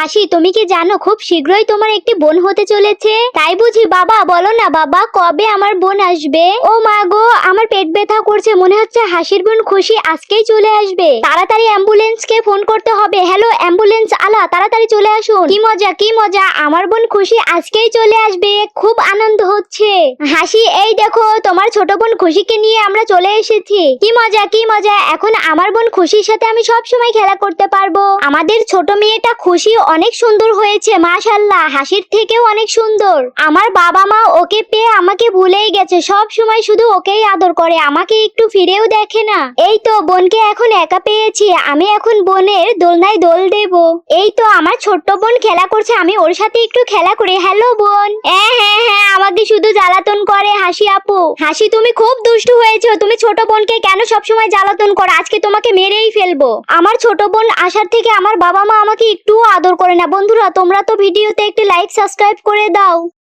হাসি তুমি কি জানো, খুব শীঘ্রই তোমার একটি বোন হতে চলেছে। তাই বুঝি, বাবা, বলো না, বাবা, কবে আমার বোন আসবে? ও মা গো, আমার পেট ব্যথা করছে, মনে হচ্ছে হাসির বোন খুশি আজকেই চলে আসবে। তাড়াতাড়ি অ্যাম্বুলেন্স কে ফোন করতে হবে। হ্যালো অ্যাম্বুলেন্স আলা তাড়াতাড়ি চলে আসুন। কি মজা কি মজা। আমার বোন খুশি আজকেই চলে আসবে। খুব আনন্দ হচ্ছে। হাসি, এই দেখো, তোমার ছোট বোন খুশিকে নিয়ে আমরা চলে এসেছি। কি মজা কি মজা। এখন আমার বোন খুশির সাথে আমি সব সময় খেলা করতে পারব। আমাদের ছোট মেয়েটা খুশি অনেক সুন্দর হয়েছে মাশাল্লাহ হাসির থেকেও অনেক সুন্দর। আমার বাবা মা ওকে পেয়ে আমাকে ভুলেই গেছে। সব সময় শুধু ওকেই আদর করে। আমাকে একটু ফিরেও দেখে না। এই তো, বোনকে এখন একা পেয়েছি। আমি এখন বোনের দোলনায় দোল দেব। এই তো আমার ছোট্ট বোন খেলা করছে, আমি ওর সাথে একটু খেলা করি। হ্যালো বোন। হ্যাঁ হ্যাঁ হ্যাঁ আমাকে শুধু জ্বালাতন করে, হাসি আপু। হাসি, তুমি খুব দুষ্টু হয়েছো। তুমি ছোট বোনকে কেন সবসময় জ্বালাতন করো? আজকে তোমাকে মেরেই ফেলব। আমার ছোট বোন আসার থেকে আমার বাবা মা আমাকে একটুও আদর করে না। বন্ধুরা, তোমরা তো ভিডিওতে একটি লাইক সাবস্ক্রাইব করে দাও।